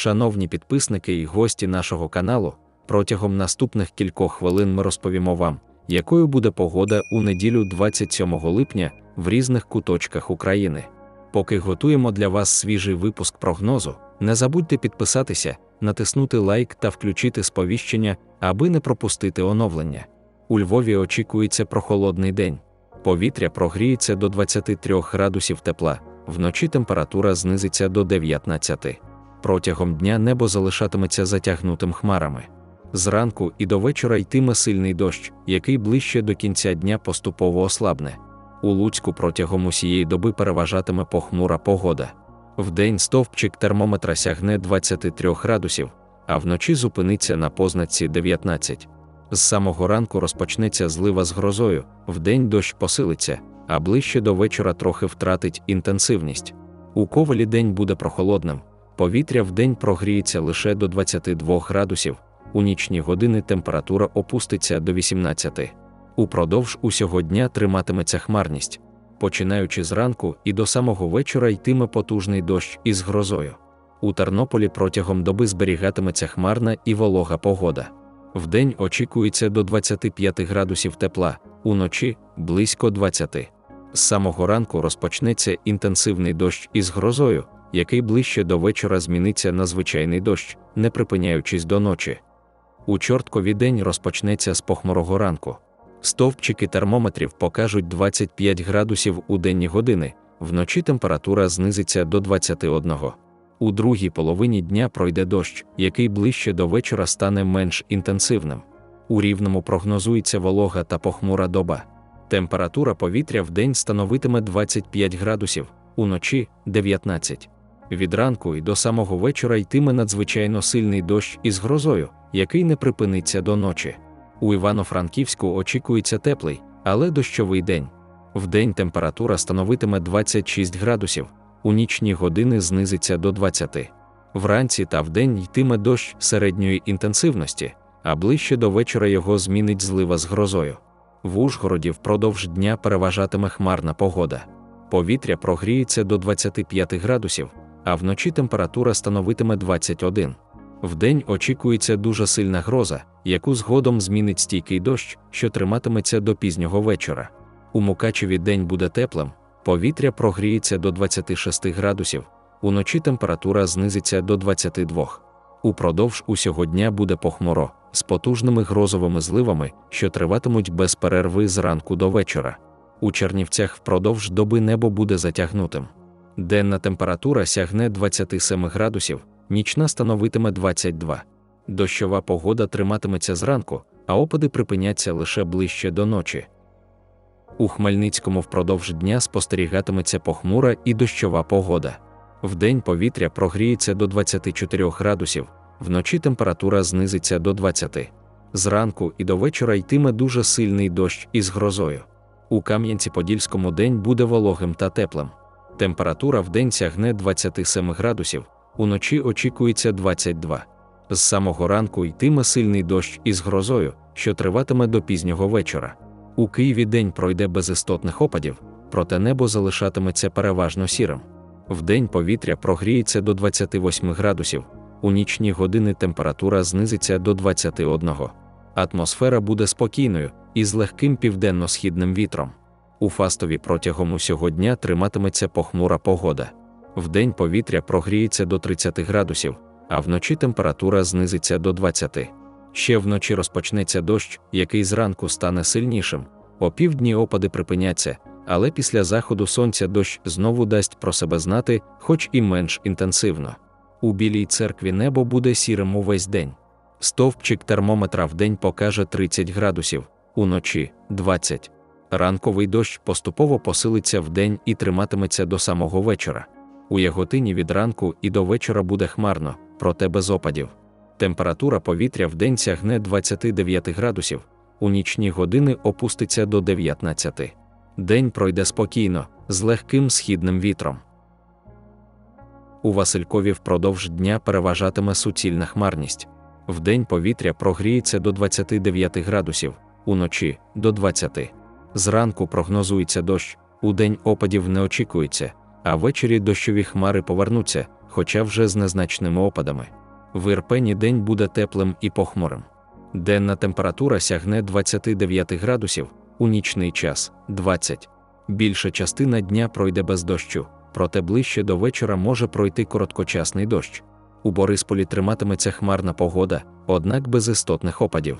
Шановні підписники і гості нашого каналу, протягом наступних кількох хвилин ми розповімо вам, якою буде погода у неділю 27 липня в різних куточках України. Поки готуємо для вас свіжий випуск прогнозу, не забудьте підписатися, натиснути лайк та включити сповіщення, аби не пропустити оновлення. У Львові очікується прохолодний день. Повітря прогріється до 23 градусів тепла, вночі температура знизиться до 19. Протягом дня небо залишатиметься затягнутим хмарами. Зранку і до вечора йтиме сильний дощ, який ближче до кінця дня поступово ослабне. У Луцьку протягом усієї доби переважатиме похмура погода. Вдень стовпчик термометра сягне 23 градусів, а вночі зупиниться на позначці 19. З самого ранку розпочнеться злива з грозою, вдень дощ посилиться, а ближче до вечора трохи втратить інтенсивність. У ковалі день буде прохолодним, повітря вдень прогріється лише до 22 градусів, у нічні години температура опуститься до 18. Упродовж усього дня триматиметься хмарність. Починаючи зранку і до самого вечора йтиме потужний дощ із грозою. У Тернополі протягом доби зберігатиметься хмарна і волога погода. Вдень очікується до 25 градусів тепла, уночі близько 20. З самого ранку розпочнеться інтенсивний дощ із грозою, який ближче до вечора зміниться на звичайний дощ, не припиняючись до ночі. У чорткові день розпочнеться з похмурого ранку. Стовпчики термометрів покажуть 25 градусів у денні години, вночі температура знизиться до 21. У другій половині дня пройде дощ, який ближче до вечора стане менш інтенсивним. У рівному прогнозується волога та похмура доба. Температура повітря в день становитиме 25 градусів, уночі 19. Від ранку і до самого вечора йтиме надзвичайно сильний дощ із грозою, який не припиниться до ночі. У Івано-Франківську очікується теплий, але дощовий день. Вдень температура становитиме 26 градусів, у нічні години знизиться до 20. Вранці та вдень йтиме дощ середньої інтенсивності, а ближче до вечора його змінить злива з грозою. В Ужгороді впродовж дня переважатиме хмарна погода. Повітря прогріється до 25 градусів, а вночі температура становитиме 21. Вдень очікується дуже сильна гроза, яку згодом змінить стійкий дощ, що триматиметься до пізнього вечора. У Мукачеві день буде теплим, повітря прогріється до 26 градусів, уночі температура знизиться до 22. Упродовж усього дня буде похмуро, з потужними грозовими зливами, що триватимуть без перерви з ранку до вечора. У Чернівцях впродовж доби небо буде затягнутим. Денна температура сягне 27 градусів, нічна становитиме 22. Дощова погода триматиметься зранку, а опади припиняться лише ближче до ночі. У Хмельницькому впродовж дня спостерігатиметься похмура і дощова погода. Вдень повітря прогріється до 24 градусів, вночі температура знизиться до 20. Зранку і до вечора йтиме дуже сильний дощ із грозою. У Кам'янці-Подільському день буде вологим та теплим. Температура вдень сягне 27 градусів, уночі очікується 22. З самого ранку йтиме сильний дощ із грозою, що триватиме до пізнього вечора. У Києві день пройде без істотних опадів, проте небо залишатиметься переважно сірим. Вдень повітря прогріється до 28 градусів, у нічні години температура знизиться до 21. Атмосфера буде спокійною і з легким південно-східним вітром. У фастові протягом усього дня триматиметься похмура погода. Вдень повітря прогріється до 30 градусів, а вночі температура знизиться до 20. Ще вночі розпочнеться дощ, який зранку стане сильнішим. О півдні опади припиняться, але після заходу сонця дощ знову дасть про себе знати, хоч і менш інтенсивно. У білій церкві небо буде сірим увесь день. Стовпчик термометра в день покаже 30 градусів, уночі 20. Ранковий дощ поступово посилиться вдень і триматиметься до самого вечора. У Яготині від ранку і до вечора буде хмарно, проте без опадів. Температура повітря в день сягне 29 градусів, у нічні години опуститься до 19. День пройде спокійно, з легким східним вітром. У Василькові впродовж дня переважатиме суцільна хмарність. Вдень повітря прогріється до 29 градусів, уночі до 20. Зранку прогнозується дощ, удень опадів не очікується, а ввечері дощові хмари повернуться, хоча вже з незначними опадами. В Ірпені день буде теплим і похмурим. Денна температура сягне 29 градусів, у нічний час 20. Більша частина дня пройде без дощу, проте ближче до вечора може пройти короткочасний дощ. У Борисполі триматиметься хмарна погода, однак без істотних опадів.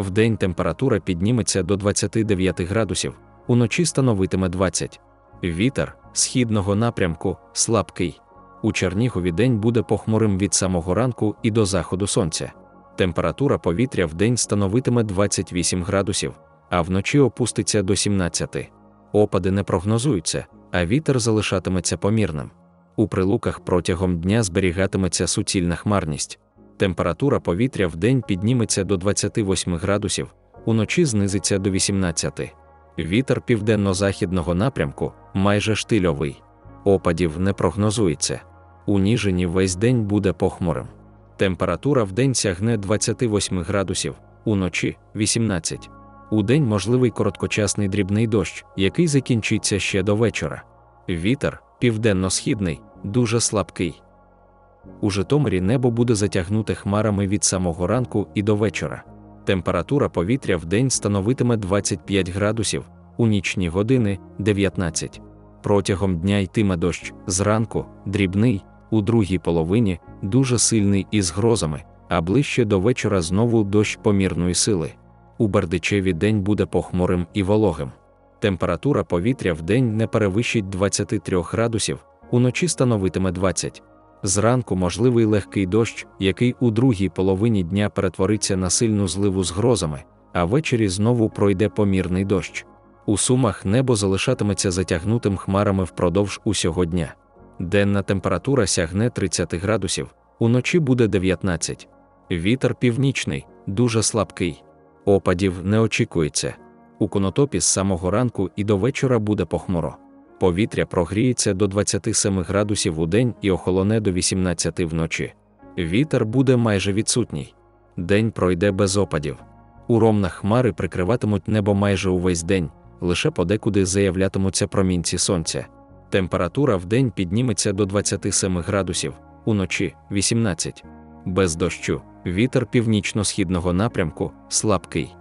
Вдень температура підніметься до 29 градусів, уночі становитиме 20. Вітер східного напрямку слабкий. У Чернігові день буде похмурим від самого ранку і до заходу сонця. Температура повітря в день становитиме 28 градусів, а вночі опуститься до 17. Опади не прогнозуються, а вітер залишатиметься помірним. У прилуках протягом дня зберігатиметься суцільна хмарність. Температура повітря в день підніметься до 28 градусів, уночі знизиться до 18. Вітер південно-західного напрямку майже штильовий. Опадів не прогнозується. У Ніжині весь день буде похмурим. Температура в день сягне 28 градусів, уночі 18. У день можливий короткочасний дрібний дощ, який закінчиться ще до вечора. Вітер південно-східний, дуже слабкий. У Житомирі небо буде затягнуте хмарами від самого ранку і до вечора. Температура повітря в день становитиме 25 градусів, у нічні години 19. Протягом дня йтиме дощ зранку, дрібний, у другій половині дуже сильний із грозами, а ближче до вечора знову дощ помірної сили. У Бердичеві день буде похмурим і вологим. Температура повітря в день не перевищить 23 градусів, уночі становитиме 20. Зранку можливий легкий дощ, який у другій половині дня перетвориться на сильну зливу з грозами, а ввечері знову пройде помірний дощ. У сумах небо залишатиметься затягнутим хмарами впродовж усього дня. Денна температура сягне 30 градусів, уночі буде 19. Вітер північний, дуже слабкий. Опадів не очікується. У конотопі з самого ранку і до вечора буде похмуро. Повітря прогріється до 27 градусів у день і охолоне до 18 вночі. Вітер буде майже відсутній. День пройде без опадів. У ромнах хмари прикриватимуть небо майже увесь день, лише подекуди заявлятимуться промінці сонця. Температура в день підніметься до 27 градусів, уночі 18. Без дощу, вітер північно-східного напрямку слабкий.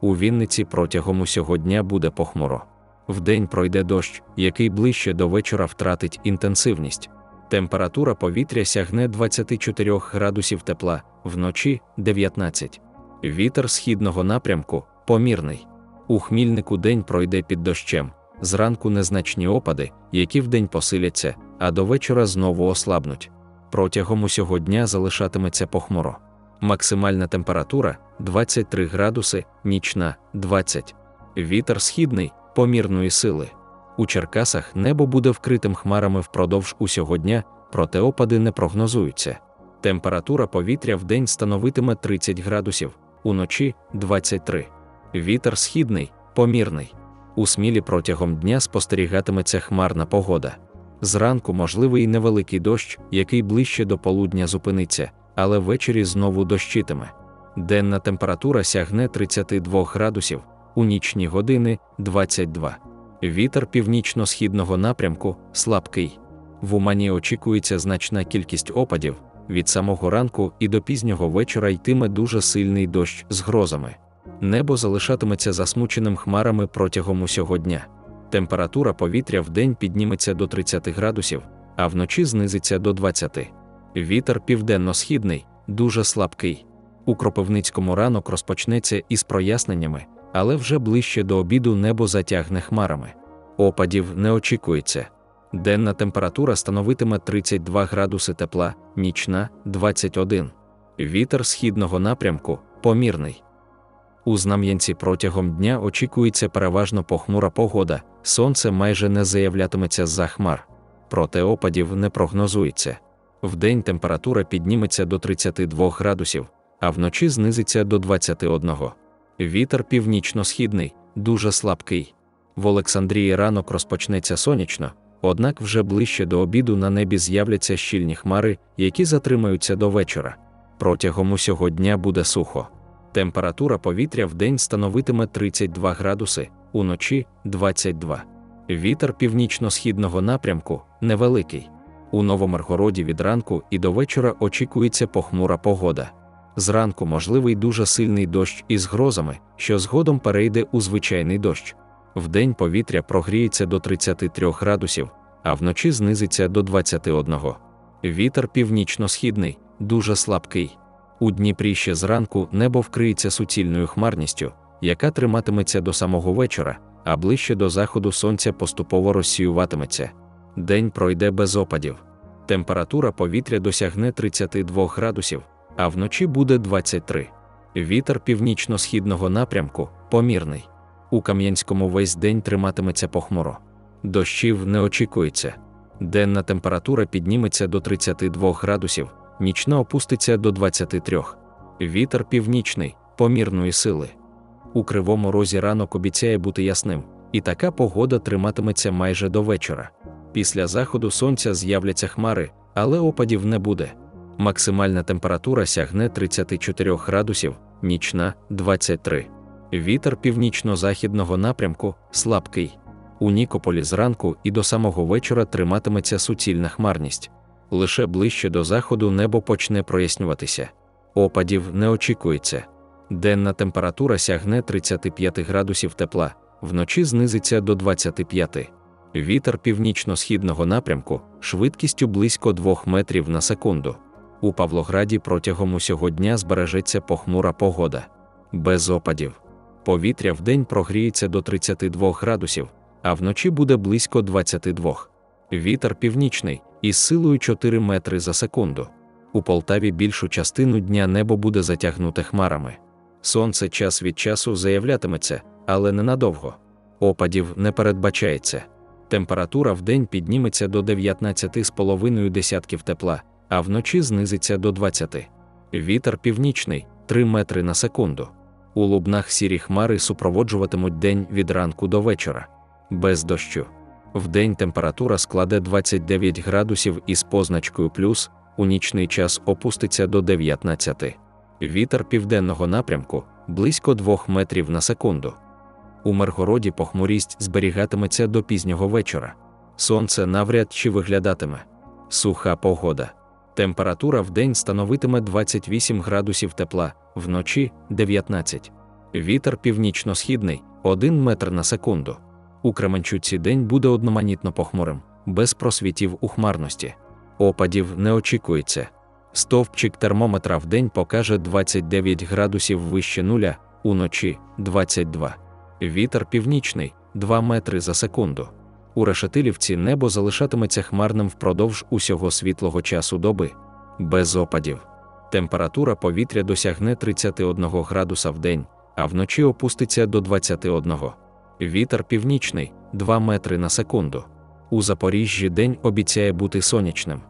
У Вінниці протягом усього дня буде похмуро. Вдень пройде дощ, який ближче до вечора втратить інтенсивність. Температура повітря сягне 24 градусів тепла, вночі 19. Вітер східного напрямку помірний. У хмільнику день пройде під дощем, зранку незначні опади, які вдень посиляться, а до вечора знову ослабнуть. Протягом усього дня залишатиметься похмуро. Максимальна температура 23 градуси, нічна 20. Вітер східний помірної сили. У Черкасах небо буде вкритим хмарами впродовж усього дня, проте опади не прогнозуються. Температура повітря в день становитиме 30 градусів, уночі 23. Вітер східний, помірний. У смілі протягом дня спостерігатиметься хмарна погода. Зранку можливий невеликий дощ, який ближче до полудня зупиниться, але ввечері знову дощитиме. Денна температура сягне 32 градусів, у нічні години 22. Вітер північно-східного напрямку слабкий. В Умані очікується значна кількість опадів. Від самого ранку і до пізнього вечора йтиме дуже сильний дощ з грозами. Небо залишатиметься засмученим хмарами протягом усього дня. Температура повітря в день підніметься до 30 градусів, а вночі знизиться до 20. Вітер південно-східний, дуже слабкий. У Кропивницькому ранок розпочнеться із проясненнями, але вже ближче до обіду небо затягне хмарами. Опадів не очікується. Денна температура становитиме 32 градуси тепла, нічна 21. Вітер східного напрямку помірний. У Знам'янці протягом дня очікується переважно похмура погода, сонце майже не заявлятиметься з-за хмар. Проте опадів не прогнозується. Вдень температура підніметься до 32 градусів, а вночі знизиться до 21. Вітер північно-східний, дуже слабкий. В Олександрії ранок розпочнеться сонячно, однак вже ближче до обіду на небі з'являться щільні хмари, які затримаються до вечора. Протягом усього дня буде сухо. Температура повітря в день становитиме 32 градуси, уночі 22. Вітер північно-східного напрямку невеликий. У Новомиргороді від ранку і до вечора очікується похмура погода. Зранку можливий дуже сильний дощ із грозами, що згодом перейде у звичайний дощ. Вдень повітря прогріється до 33 градусів, а вночі знизиться до 21. Вітер північно-східний, дуже слабкий. У Дніпрі ще зранку небо вкриється суцільною хмарністю, яка триматиметься до самого вечора, а ближче до заходу сонця поступово розсіюватиметься. День пройде без опадів. Температура повітря досягне 32 градусів, а вночі буде 23. Вітер північно-східного напрямку помірний. У Кам'янському весь день триматиметься похмуро. Дощів не очікується. Денна температура підніметься до 32 градусів, нічна опуститься до 23. Вітер північний, помірної сили. У кривому розі ранок обіцяє бути ясним, і така погода триматиметься майже до вечора. Після заходу сонця з'являться хмари, але опадів не буде. Максимальна температура сягне 34 градусів, нічна 23. Вітер північно-західного напрямку слабкий. У Нікополі зранку і до самого вечора триматиметься суцільна хмарність. Лише ближче до заходу небо почне прояснюватися. Опадів не очікується. Денна температура сягне 35 градусів тепла, вночі знизиться до 25. Вітер північно-східного напрямку швидкістю близько 2 метрів на секунду. У Павлограді протягом усього дня збережеться похмура погода. Без опадів. Повітря вдень прогріється до 32 градусів, а вночі буде близько 22. Вітер північний із силою 4 метри за секунду. У Полтаві більшу частину дня небо буде затягнуте хмарами. Сонце час від часу заявлятиметься, але ненадовго. Опадів не передбачається. Температура вдень підніметься до 19,5 десятків тепла, а вночі знизиться до 20. Вітер північний 3 метри на секунду. У лубнах сірі хмари супроводжуватимуть день від ранку до вечора. Без дощу. Вдень температура складе 29 градусів із позначкою плюс, у нічний час опуститься до 19. Вітер південного напрямку близько 2 метрів на секунду. У Миргороді похмурість зберігатиметься до пізнього вечора. Сонце навряд чи виглядатиме. Суха погода. Температура в день становитиме 28 градусів тепла, вночі 19. Вітер північно-східний 1 метр на секунду. У Кременчуці день буде одноманітно похмурим, без просвітів у хмарності. Опадів не очікується. Стовпчик термометра в день покаже 29 градусів вище нуля, уночі 22. Вітер північний 2 метри за секунду. У Решетилівці небо залишатиметься хмарним впродовж усього світлого часу доби, без опадів. Температура повітря досягне 31 градуса в день, а вночі опуститься до 21. Вітер північний 2 метри на секунду. У Запоріжжі день обіцяє бути сонячним.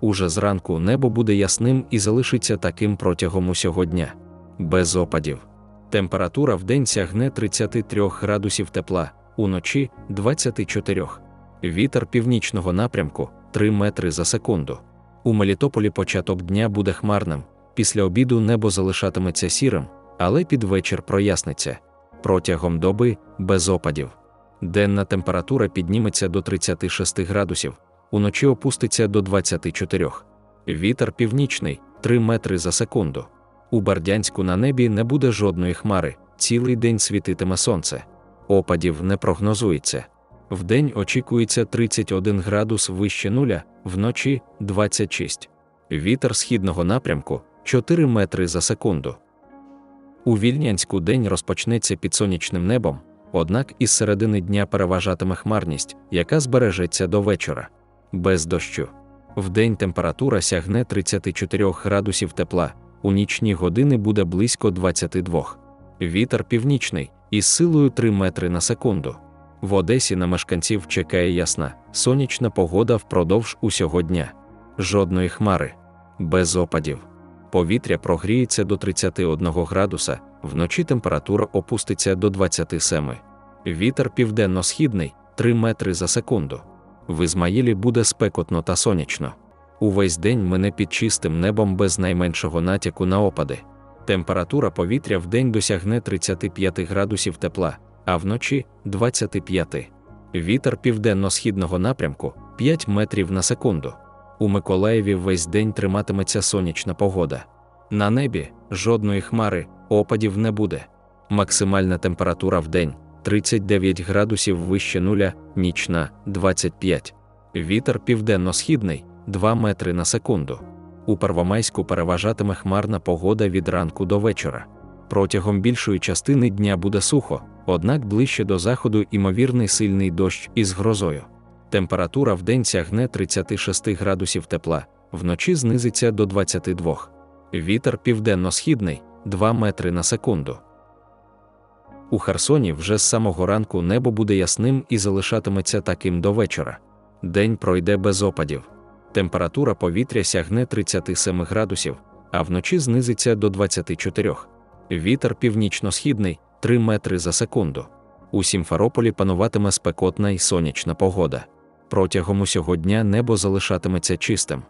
Уже зранку небо буде ясним і залишиться таким протягом усього дня, без опадів. Температура в день сягне 33 градусів тепла, уночі 24. Вітер північного напрямку 3 метри за секунду. У Мелітополі початок дня буде хмарним. Після обіду небо залишатиметься сірим, але під вечір проясниться. Протягом доби без опадів. Денна температура підніметься до 36 градусів, уночі опуститься до 24. Вітер північний 3 метри за секунду. У Бардянську на небі не буде жодної хмари, цілий день світитиме сонце. Опадів не прогнозується. Вдень очікується 31 градус вище нуля, вночі 26. Вітер східного напрямку 4 метри за секунду. У Вільнянську день розпочнеться під сонячним небом, однак із середини дня переважатиме хмарність, яка збережеться до вечора. Без дощу. Вдень температура сягне 34 градусів тепла, у нічні години буде близько 22. Вітер північний із силою 3 метри на секунду. В Одесі на мешканців чекає ясна, сонячна погода впродовж усього дня. Жодної хмари, без опадів. Повітря прогріється до 31 градуса, вночі температура опуститься до 27. Вітер південно-східний 3 метри за секунду. В Ізмаїлі буде спекотно та сонячно. Увесь день мине під чистим небом без найменшого натяку на опади. Температура повітря в день досягне 35 градусів тепла, а вночі 25. Вітер південно-східного напрямку 5 метрів на секунду. У Миколаєві весь день триматиметься сонячна погода. На небі жодної хмари, опадів не буде. Максимальна температура в день 39 градусів вище нуля, нічна 25. Вітер південно-східний 2 метри на секунду. У Первомайську переважатиме хмарна погода від ранку до вечора. Протягом більшої частини дня буде сухо, однак ближче до заходу ймовірний сильний дощ із грозою. Температура в день сягне 36 градусів тепла, вночі знизиться до 22. Вітер південно-східний 2 метри на секунду. У Херсоні вже з самого ранку небо буде ясним і залишатиметься таким до вечора. День пройде без опадів. Температура повітря сягне 37 градусів, а вночі знизиться до 24. Вітер північно-східний 3 метри за секунду. У Сімферополі пануватиме спекотна і сонячна погода. Протягом усього дня небо залишатиметься чистим,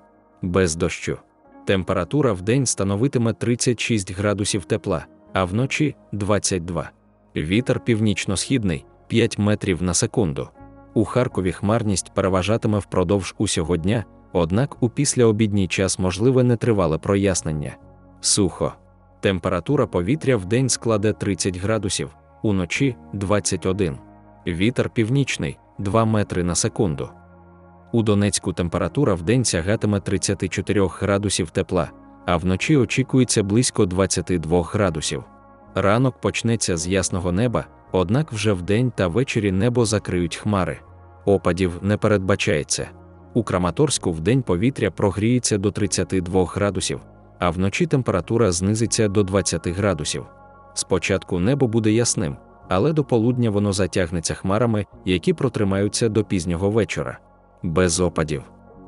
без дощу. Температура в день становитиме 36 градусів тепла, а вночі 22. Вітер північно-східний 5 метрів на секунду. У Харкові хмарність переважатиме впродовж усього дня, однак у післяобідній час можливе нетривале прояснення. Сухо. Температура повітря в день складе 30 градусів, уночі 21. Вітер північний 2 метри на секунду. У Донецьку температура в день сягатиме 34 градусів тепла, а вночі очікується близько 22 градусів. Ранок почнеться з ясного неба, однак вже вдень та ввечері небо закриють хмари. Опадів не передбачається. У Краматорську вдень повітря прогріється до 32 градусів, а вночі температура знизиться до 20 градусів. Спочатку небо буде ясним, але до полудня воно затягнеться хмарами, які протримаються до пізнього вечора. Без опадів.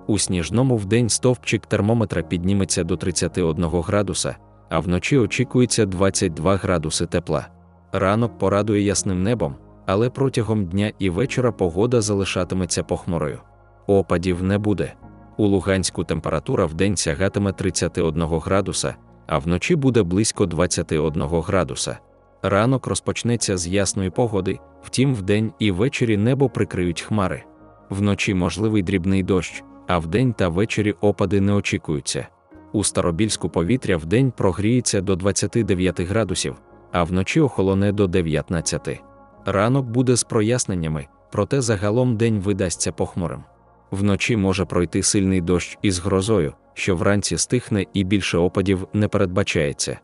У сніжному вдень стовпчик термометра підніметься до 31 градуса, а вночі очікується 22 градуси тепла. Ранок порадує ясним небом, але протягом дня і вечора погода залишатиметься похмурою. Опадів не буде. У Луганську температура в день сягатиме 31 градуса, а вночі буде близько 21 градуса. Ранок розпочнеться з ясної погоди, втім, вдень і ввечері небо прикриють хмари. Вночі можливий дрібний дощ, а вдень та ввечері опади не очікуються. У Старобільську повітря вдень прогріється до 29 градусів, а вночі охолоне до 19. Ранок буде з проясненнями, проте загалом день видасться похмурим. Вночі може пройти сильний дощ із грозою, що вранці стихне і більше опадів не передбачається.